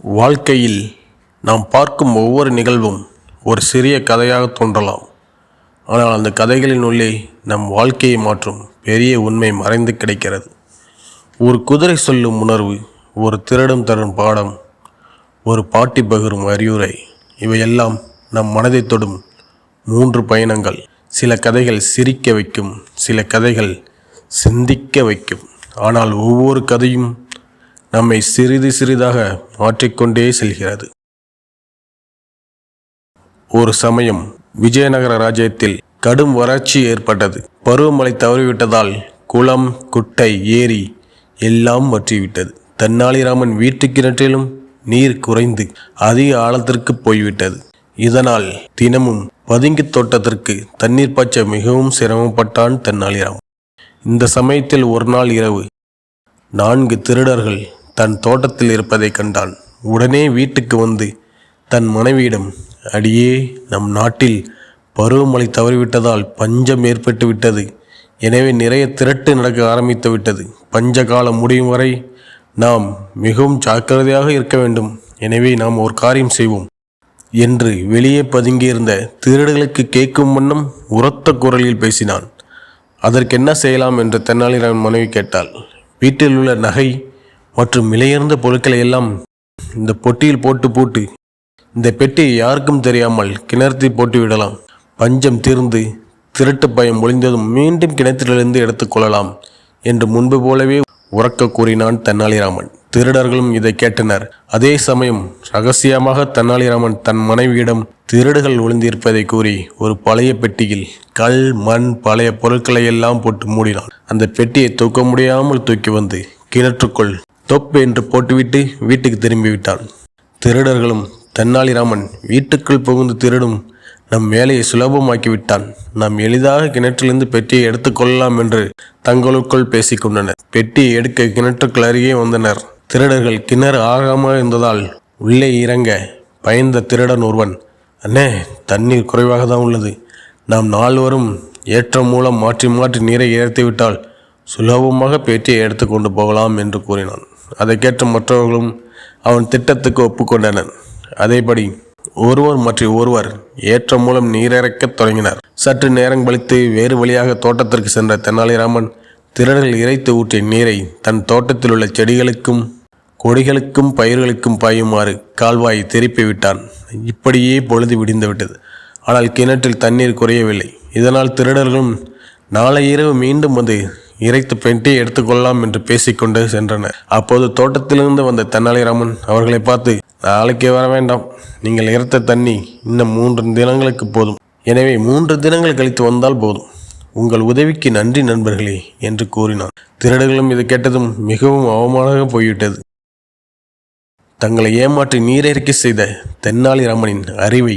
வாழ்க்கையில் நாம் பார்க்கும் ஒவ்வொரு நிகழ்வும் ஒரு சிறிய கதையாக தோன்றலாம். ஆனால் அந்த கதைகளின் உள்ளே நம் வாழ்க்கையை மாற்றும் பெரிய உண்மை மறைந்து கிடைக்கிறது. ஒரு குதிரை சொல்லும் உணர்வு ஒரு திருடம் தரும் பாடம் ஒரு பாட்டி பகிரும் அறிவுரை இவையெல்லாம் நம் மனதை தொடும் மூன்று பயணங்கள். சில கதைகள் சிரிக்க வைக்கும் சில கதைகள் சிந்திக்க வைக்கும். ஆனால் ஒவ்வொரு கதையும் நம்மை சிறிது சிறிதாக மாற்றிக்கொண்டே செல்கிறது. ஒரு சமயம் விஜயநகர ராஜ்யத்தில் கடும் வறட்சி ஏற்பட்டது. பருவமழை தவறிவிட்டதால் குளம் குட்டை ஏரி எல்லாம் வற்றிவிட்டது. தென்னாலிராமன் வீட்டு கிணற்றிலும் நீர் குறைந்து அதிக ஆழத்திற்கு போய்விட்டது. இதனால் தினமும் பதுங்கி தோட்டத்திற்கு தண்ணீர் பாய்ச்ச மிகவும் சிரமப்பட்டான் தென்னாலிராமன். இந்த சமயத்தில் ஒரு நாள் இரவு நான்கு திருடர்கள் தன் தோட்டத்தில் இருப்பதைக் கண்டான். உடனே வீட்டுக்கு வந்து தன் மனைவியிடம் அடியே நம் நாட்டில் பருவமழை தவறிவிட்டதால் பஞ்சம் ஏற்பட்டு விட்டது. எனவே நிறைய திரட்டு நடக்க ஆரம்பித்து விட்டது. பஞ்ச காலம் முடியும் வரை நாம் மிகவும் ஜாக்கிரதையாக இருக்க வேண்டும். எனவே நாம் ஒரு காரியம் செய்வோம். என்று வெளியே பதுங்கியிருந்த திருடர்களுக்கு கேட்கும் வண்ணம் உரத்த குரலில் பேசினான். அதற்கு என்ன செய்யலாம்? என்று தென்னாலிராமன் மனைவி கேட்டாள். வீட்டில் உள்ள நகை மற்றும் விலையுயர்ந்த பொருட்களை எல்லாம் இந்த பொட்டியில் போட்டு போட்டு இந்த பெட்டியை யாருக்கும் தெரியாமல் கிணற்றில் போட்டு விடலாம். பஞ்சம் தீர்ந்து திருட்டு பயம் ஒளிந்ததும் மீண்டும் கிணற்றிலிருந்து எடுத்துக்கொள்ளலாம் என்று முன்பு போலவே உறக்க கூறினான் தென்னாலிராமன். திருடர்களும் இதை கேட்டனர். அதே சமயம் ரகசியமாக தென்னாலிராமன் தன் மனைவியிடம் திருடுகள் ஒளிந்திருப்பதை கூறி ஒரு பழைய பெட்டியில் கல் மண் பழைய பொருட்களை எல்லாம் போட்டு மூடினான். அந்த பெட்டியை தூக்க முடியாமல் தூக்கி வந்து கிணற்றுக்குள் தொப் என்று போட்டுவிட்டு வீட்டுக்கு திரும்பிவிட்டான். திருடர்களும் தென்னாலிராமன் வீட்டுக்குள் புகுந்து திருடும் நம் வேலையை சுலபமாக்கிவிட்டான். நாம் எளிதாக கிணற்றிலிருந்து பெட்டியை எடுத்துக்கொள்ளலாம் என்று தங்களுக்குள் பேசிக்கொண்டனர் பெட்டியை எடுக்க கிணற்றுக்குள் அருகே வந்தனர். திருடர்கள் கிணறு ஆகாமல் இருந்ததால் உள்ளே இறங்க பயந்த திருடன் ஒருவன் அண்ணே தண்ணீர் குறைவாக தான் உள்ளது. நாம் நால்வரும் ஏற்றம் மூலம் மாற்றி மாற்றி நீரை இறைத்து சுலபமாக பேட்டியை எடுத்துக்கொண்டு போகலாம் என்று கூறினான். அதை கேட்ட மற்றவர்களும் அவன் திட்டத்துக்கு ஒப்புக்கொண்டனர். அதேபடி ஒருவர் மற்றும் ஒருவர் ஏற்றம் மூலம் நீரிறக்கத் தொடங்கினார். சற்று நேரம் கழித்து வேறு வழியாக தோட்டத்திற்கு சென்ற தெனாலிராமன் திருடர்கள் இறைத்து ஊற்றிய நீரை தன் தோட்டத்தில் உள்ள செடிகளுக்கும் கொடிகளுக்கும் பயிர்களுக்கும் பாயுமாறு கால்வாயை திருப்பி விட்டான். இப்படியே பொழுது விடிந்துவிட்டது ஆனால் கிணற்றில் தண்ணீர் குறையவில்லை. இதனால் திருடர்களும் நாளை இரவு மீண்டும் வந்து இறைத்து பெட்டியை எடுத்துக்கொள்ளலாம் என்று பேசிக்கொண்டு சென்றனர் அப்போது தோட்டத்திலிருந்து வந்த தென்னாலிராமன் அவர்களை பார்த்து நாளைக்கே வர வேண்டாம். நீங்கள் இறைத்த தண்ணி இன்னும் மூன்று தினங்களுக்கு போதும். எனவே மூன்று தினங்கள் கழித்து வந்தால் போதும். உங்கள் உதவிக்கு நன்றி நண்பர்களே என்று கூறினான். திருடர்களும் இது கேட்டதும் மிகவும் அவமானமாக போய்விட்டது. தங்களை ஏமாற்றி நீரிறக்கி செய்த தென்னாலிராமனின் அறிவை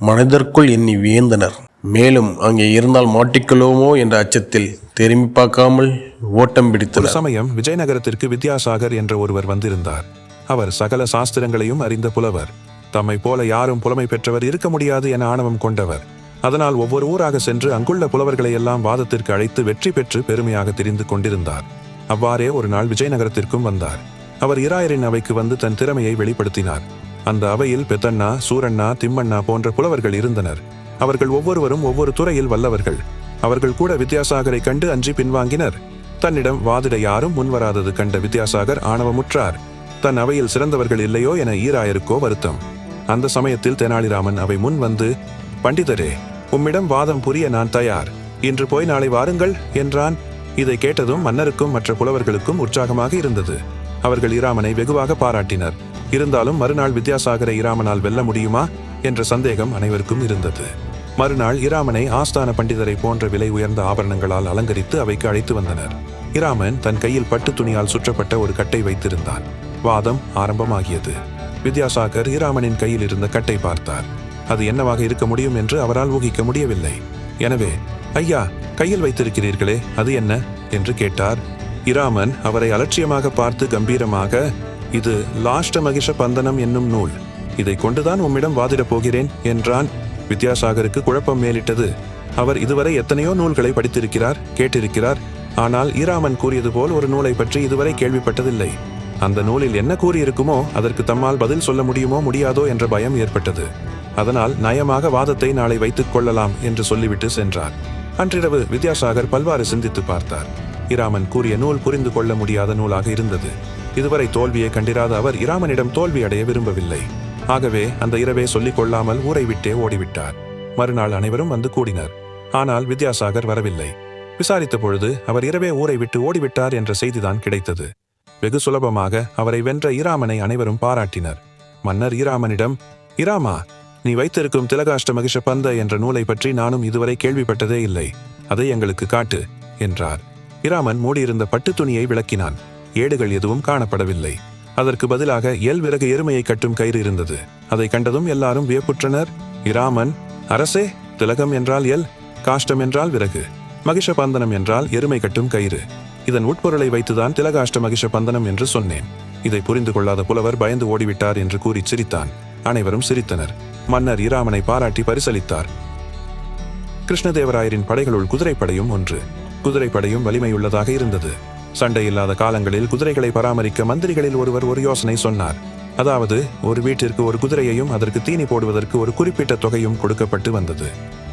மனதிற்குள் எண்ணி வியந்தனர். மேலும் அங்கே இருந்தால் மாட்டிக்கொள்வோமோ என்ற அச்சத்தில் திரும்பி பார்க்காமல் ஓட்டம் ஒரு சமயம் விஜயநகரத்திற்கு வித்யாசாகர் என்ற ஒருவர் வந்திருந்தார். அவர் சகல சாஸ்திரங்களையும் அறிந்த புலவர். தம்மை போல யாரும் புலமை பெற்றவர் இருக்க முடியாது என ஆணவம் கொண்டவர். அதனால் ஒவ்வொரு ஊராக சென்று அங்குள்ள புலவர்களை எல்லாம் வாதத்திற்கு அழைத்து வெற்றி பெற்று பெருமையாக தெரிந்து கொண்டிருந்தார். அவ்வாறே ஒரு நாள் விஜயநகரத்திற்கும் வந்தார். அவர் இராயரின் அவைக்கு வந்து தன் திறமையை வெளிப்படுத்தினார். அந்த அவையில் பெத்தண்ணா சூரண்ணா திம்மண்ணா போன்ற புலவர்கள் இருந்தனர். அவர்கள் ஒவ்வொருவரும் ஒவ்வொரு துறையில் வல்லவர்கள். அவர்கள் கூட வித்யாசாகரை கண்டு அஞ்சி பின்வாங்கினர். தன்னிடம் வாதிட யாரும் முன்வராதது கண்ட வித்யாசாகர் ஆணவமுற்றார். தன் அவையில் சிறந்தவர்கள் இல்லையோ என ஈராயருக்கோ வருத்தம். அந்த சமயத்தில் தெனாலிராமன் அவை முன் வந்து பண்டிதரே உம்மிடம் வாதம் புரிய நான் தயார். இன்று போய் நாளை வாருங்கள் என்றான். இதை கேட்டதும் மன்னருக்கும் மற்ற புலவர்களுக்கும் உற்சாகமாக இருந்தது. அவர்கள் இராமனை வெகுவாக பாராட்டினர். இருந்தாலும் மறுநாள் வித்யாசாகரை இராமனால் வெல்ல முடியுமா? என்ற சந்தேகம் அனைவருக்கும் இருந்தது. மறுநாள் இராமனை ஆஸ்தான பண்டிதரை போன்ற விலை உயர்ந்த ஆபரணங்களால் அலங்கரித்து அவைக்கு அழைத்து வந்தனர். இராமன் தன் கையில் பட்டு துணியால் சுற்றப்பட்ட ஒரு கட்டை வைத்திருந்தான். வாதம் ஆரம்பமாகியது. வித்யாசாகர் இராமனின் கையில் இருந்த கட்டை பார்த்தார். அது என்னவாக இருக்க முடியும் என்று அவரால் ஊகிக்க முடியவில்லை. எனவே ஐயா கையில் வைத்திருக்கிறீர்களே அது என்ன? என்று கேட்டார். இராமன் அவரை அலட்சியமாக பார்த்து கம்பீரமாக இது லாஷ்ட மகிஷ பந்தனம் என்னும் நூல். இதை கொண்டுதான் உம்மிடம் வாதிடப் போகிறேன் என்றான். வித்யாசாகருக்கு குழப்பம் மேலிட்டது. அவர் இதுவரை எத்தனையோ நூல்களை படித்திருக்கிறார் கேட்டிருக்கிறார். ஆனால் ஈராமன் கூறியது போல் ஒரு நூலை பற்றி இதுவரை கேள்விப்பட்டதில்லை. அந்த நூலில் என்ன கூறியிருக்குமோ அதற்கு தம்மால் பதில் சொல்ல முடியுமோ முடியாதோ என்ற பயம் ஏற்பட்டது. அதனால் நயமாக வாதத்தை நாளை வைத்துக் கொள்ளலாம் என்று சொல்லிவிட்டு சென்றார். அன்றிரவு வித்யாசாகர் பல்வாறு சிந்தித்து பார்த்தார். இராமன் கூறிய நூல் புரிந்து கொள்ள முடியாத நூலாக இருந்தது. இதுவரை தோல்வியை கண்டிராத அவர் இராமனிடம் தோல்வி அடைய விரும்பவில்லை. ஆகவே அந்த இரவே சொல்லிக் கொள்ளாமல் ஊரை விட்டே ஓடிவிட்டார். மறுநாள் அனைவரும் வந்து கூடினர். ஆனால் வித்யாசாகர் வரவில்லை. விசாரித்த பொழுது அவர் இரவே ஊரை விட்டு ஓடிவிட்டார் என்ற செய்திதான் கிடைத்தது. வெகு சுலபமாக அவரை வென்ற ஈராமனை அனைவரும் பாராட்டினர். மன்னர் ஈராமனிடம் இராமா நீ வைத்திருக்கும் திலகாஷ்ட மகிஷ பந்த என்ற நூலை பற்றி நானும் இதுவரை கேள்விப்பட்டதே இல்லை. அதை எங்களுக்கு காட்டு என்றார். இராமன் மூடியிருந்த பட்டுத் துணியை விளக்கினான். ஏடுகள் எதுவும் காணப்படவில்லை. அதற்கு பதிலாக எல் விறகு எருமையை கட்டும் கயிறு இருந்தது. அதை கண்டதும் எல்லாரும் வியப்புற்றனர். இராமன் அரசே திலகம் என்றால் எல் காஷ்டம் என்றால் விறகு மகிஷ பந்தனம் என்றால் எருமை கட்டும் கயிறு. இதன் உட்பொருளை வைத்துதான் திலகாஷ்ட மகிஷ பந்தனம் என்று சொன்னேன். இதை புரிந்து கொள்ளாத புலவர் பயந்து ஓடிவிட்டார் என்று கூறி சிரித்தான். அனைவரும் சிரித்தனர். மன்னர் இராமனை பாராட்டி பரிசளித்தார். கிருஷ்ணதேவராயரின் படைகளுள் குதிரைப்படையும் ஒன்று. குதிரைப்படையும் வலிமையுள்ளதாக இருந்தது. சண்டை இல்லாத காலங்களில் குதிரைகளை பராமரிக்க மந்திரிகளில் ஒருவர் ஒரு யோசனை சொன்னார். அதாவது ஒரு வீட்டிற்கு ஒரு குதிரையையும் அதற்கு தீனி போடுவதற்கு ஒரு குறிப்பிட்ட தொகையும் கொடுக்கப்பட்டு வந்தது.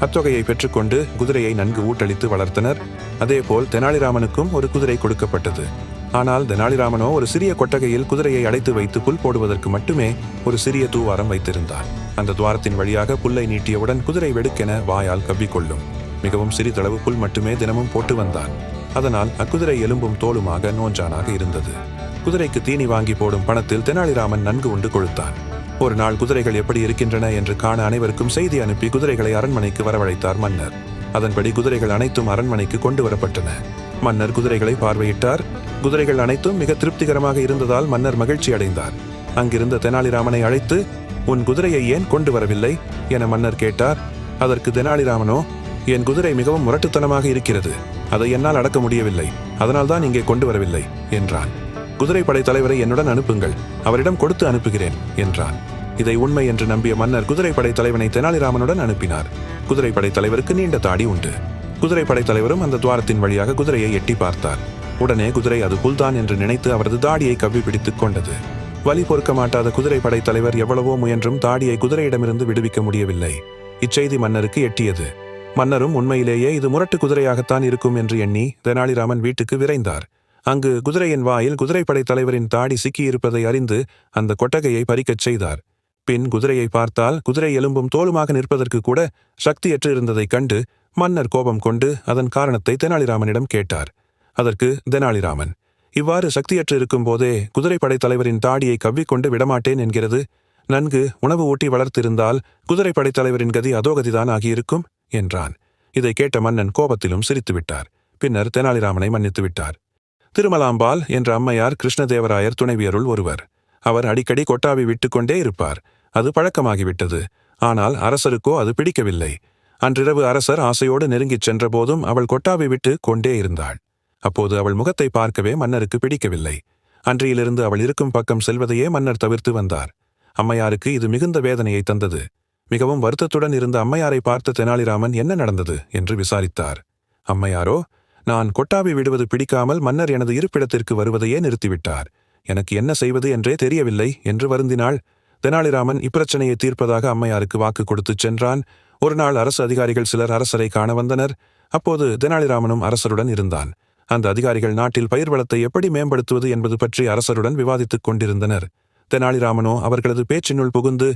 அத்தொகையை பெற்றுக்கொண்டு குதிரையை நன்கு ஊட்டளித்து வளர்த்தனர். அதேபோல் தெனாலிராமனுக்கும் ஒரு குதிரை கொடுக்கப்பட்டது. ஆனால் தெனாலிராமனோ ஒரு சிறிய கொட்டகையில் குதிரையை அடைத்து வைத்து புல் போடுவதற்கு மட்டுமே ஒரு சிறிய தூவாரம் வைத்திருந்தார். அந்த துவாரத்தின் வழியாக புல்லை நீட்டியவுடன் குதிரை வெடுக்கென வாயால் கவ்விக்கொள்ளும். மிகவும் சிறிதளவு புல் மட்டுமே தினமும் போட்டு வந்தான். அதனால் அக்குதிரை எலும்பும் தோலுமாக நோஞ்சானாக இருந்தது. குதிரைக்கு தீனி வாங்கி போடும் பணத்தில் தெனாலிராமன் நன்கு உண்டு கொழுத்தான். ஒரு நாள் குதிரைகள் எப்படி இருக்கின்றன என்று காண அனைவருக்கும் செய்தி அனுப்பி குதிரைகளை அரண்மனைக்கு வரவழைத்தார் மன்னர். அதன்படி குதிரைகள் அனைத்தும் அரண்மனைக்கு கொண்டு வரப்பட்டன. மன்னர் குதிரைகளை பார்வையிட்டார். குதிரைகள் அனைத்தும் மிக திருப்திகரமாக இருந்ததால் மன்னர் மகிழ்ச்சி அடைந்தார். அங்கிருந்த தெனாலிராமனை அழைத்து உன் குதிரையை ஏன் கொண்டு வரவில்லை? என மன்னர் கேட்டார். அதற்கு தெனாலிராமனோ என் குதிரை மிகவும் முரட்டுத்தனமாக இருக்கிறது. அதை என்னால் அடக்க முடியவில்லை. அதனால்தான் இங்கே கொண்டு வரவில்லை என்றான். குதிரைப்படை தலைவரை என்னுடன் அனுப்புங்கள். அவரிடம் கொடுத்து அனுப்புகிறேன் என்றான். இதை உண்மை என்று நம்பிய மன்னர் குதிரைப்படை தலைவனை தெனாலிராமனுடன் அனுப்பினார். குதிரைப்படை தலைவருக்கு நீண்ட தாடி உண்டு. குதிரைப்படை தலைவரும் அந்த துவாரத்தின் வழியாக குதிரையை எட்டி பார்த்தார் உடனே குதிரை அது புல்தான் என்று நினைத்து அவரது தாடியை கவ்வி பிடித்துக் கொண்டது. வலி பொறுக்க மாட்டாத குதிரைப்படை தலைவர் எவ்வளவோ முயன்றும் தாடியை குதிரையிடமிருந்து விடுவிக்க முடியவில்லை. இச்செய்தி மன்னருக்கு எட்டியது. மன்னரும் உண்மையிலேயே இது முரட்டு குதிரையாகத்தான் இருக்கும் என்று எண்ணி தெனாலிராமன் வீட்டுக்கு விரைந்தார். அங்கு குதிரையின் வாயில் குதிரைப்படை தலைவரின் தாடி சிக்கியிருப்பதை அறிந்து அந்த கொட்டகையை பறிக்கச் செய்தார். பின் குதிரையை பார்த்தால் குதிரை எலும்பும் தோலுமாக நிற்பதற்கு கூட சக்தியற்று இருந்ததைக் கண்டு மன்னர் கோபம் கொண்டு அதன் காரணத்தை தெனாலிராமனிடம் கேட்டார். அதற்கு தெனாலிராமன் இவ்வாறு சக்தியற்று இருக்கும் போதே குதிரைப்படை தலைவரின் தாடியை கவ்விக்கொண்டு விடமாட்டேன் என்கிறது. நன்கு உணவு ஊட்டி வளர்த்திருந்தால் குதிரைப்படை தலைவரின் கதி அதோகதிதான் ஆகியிருக்கும். என்றான். இதை கேட்ட மன்னன் கோபத்திலும் சிரித்துவிட்டார். பின்னர் தெனாலிராமனை மன்னித்து விட்டார் திருமலாம்பாள் என்ற அம்மையார் கிருஷ்ணதேவராயர் துணைவியருள் ஒருவர். அவர் அடிக்கடி கொட்டாவி விட்டுக்கொண்டே இருப்பார். அது பழக்கமாகிவிட்டது. ஆனால் அரசருக்கோ அது பிடிக்கவில்லை. அன்றிரவு அரசர் ஆசையோடு நெருங்கிச் சென்றபோதும் அவள் கொட்டாவி விட்டு கொண்டே இருந்தாள். அப்போது அவள் முகத்தை பார்க்கவே மன்னருக்கு பிடிக்கவில்லை. அன்றியிலிருந்து அவள் இருக்கும் பக்கம் செல்வதையே மன்னர் தவிர்த்து வந்தார். அம்மையாருக்கு இது மிகுந்த வேதனையை தந்தது. மிகவும் வருத்தத்துடன் இருந்த அம்மையாரை பார்த்த தெனாலிராமன் என்ன நடந்தது என்று விசாரித்தார். அம்மையாரோ நான் கொட்டாவி விடுவது பிடிக்காமல் மன்னர் எனது இருப்பிடத்திற்கு வருவதையே நிறுத்திவிட்டார். எனக்கு என்ன செய்வது என்றே தெரியவில்லை என்று வருந்தினாள். தெனாலிராமன் இப்பிரச்சனையை தீர்ப்பதாக அம்மையாருக்கு வாக்கு கொடுத்துச் சென்றான். ஒரு நாள் அரசு அதிகாரிகள் சிலர் அரசரை காண வந்தனர். அப்போது தெனாலிராமனும் அரசருடன் இருந்தான். அந்த அதிகாரிகள் நாட்டில் பயிர் வளத்தை எப்படி மேம்படுத்துவது என்பது பற்றி அரசருடன் விவாதித்துக் கொண்டிருந்தனர். தெனாலிராமனோ அவர்களது பேச்சினுள் புகுந்து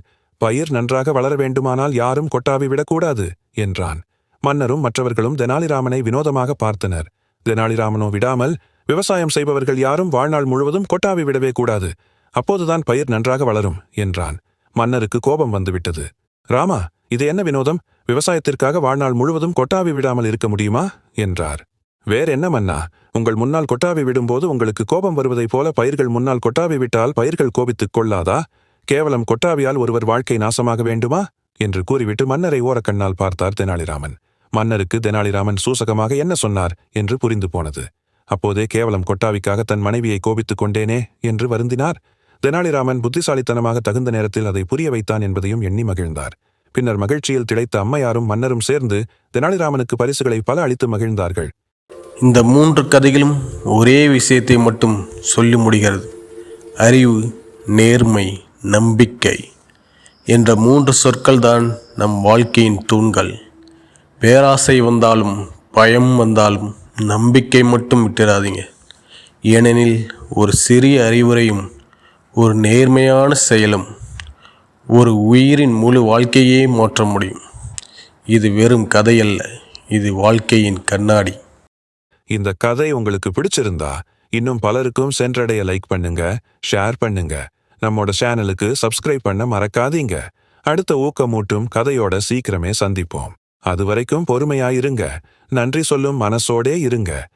பயிர் நன்றாக வளர வேண்டுமானால் யாரும் கொட்டாவி விடக்கூடாது என்றான். மன்னரும் மற்றவர்களும் தெனாலிராமனை வினோதமாக பார்த்தனர். தெனாலிராமனோ விடாமல் விவசாயம் செய்பவர்கள் யாரும் வாழ்நாள் முழுவதும் கொட்டாவி விடவே கூடாது அப்போதுதான் பயிர் நன்றாக வளரும் என்றான். மன்னருக்கு கோபம் வந்துவிட்டது. ராமா இது என்ன வினோதம்? விவசாயத்திற்காக வாழ்நாள் முழுவதும் கொட்டாவி விடாமல் இருக்க முடியுமா? என்றார். வேற என்ன மன்னா உங்கள் முன்னால் கொட்டாவி விடும்போது உங்களுக்கு கோபம் வருவதைப் போல பயிர்கள் முன்னால் கொட்டாவி விட்டால் பயிர்கள் கோபித்துக் கொள்ளாதா? கேவலம் கொட்டாவியால் ஒருவர் வாழ்க்கை நாசமாக வேண்டுமா? என்று கூறிவிட்டு மன்னரை ஓரக்கண்ணால் பார்த்தார் தெனாலிராமன். மன்னருக்கு தெனாலிராமன் சூசகமாக என்ன சொன்னார் என்று புரிந்து போனது. அப்போதே கேவலம் கொட்டாவிக்காக தன் மனைவியை கோபித்துக் கொண்டேனே என்று வருந்தினார். தெனாலிராமன் புத்திசாலித்தனமாக தகுந்த நேரத்தில் அதை புரிய வைத்தான் என்பதையும் எண்ணி மகிழ்ந்தார். பின்னர் மகிழ்ச்சியில் திளைத்த அம்மையாரும் மன்னரும் சேர்ந்து தெனாலிராமனுக்கு பரிசுகளை பல அளித்து மகிழ்ந்தார்கள். இந்த மூன்று கதைகளும் ஒரே விஷயத்தை மட்டும் சொல்லி முடிகிறது. அறிவு நேர்மை. நம்பிக்கை என்ற மூன்று சொற்கள்தான் நம் வாழ்க்கையின் தூண்கள். பேராசை வந்தாலும் பயம் வந்தாலும் நம்பிக்கை மட்டும் விட்டுறாதீங்க. ஏனெனில் ஒரு சிறிய அறிவுரையும் ஒரு நேர்மையான செயலும் ஒரு உயிரின் முழு வாழ்க்கையே மாற்ற முடியும். இது வெறும் கதையல்ல இது வாழ்க்கையின் கண்ணாடி. இந்த கதை உங்களுக்கு பிடிச்சிருந்தா இன்னும் பலருக்கும் சென்றடைய லைக் பண்ணுங்க ஷேர் பண்ணுங்க. நம்மோட சேனலுக்கு சப்ஸ்கிரைப் பண்ண மறக்காதீங்க. அடுத்த ஊக்கமூட்டும் கதையோட சீக்கிரமே சந்திப்போம். அதுவரைக்கும் பொறுமையாயிருங்க நன்றி சொல்லும் மனசோடே இருங்க.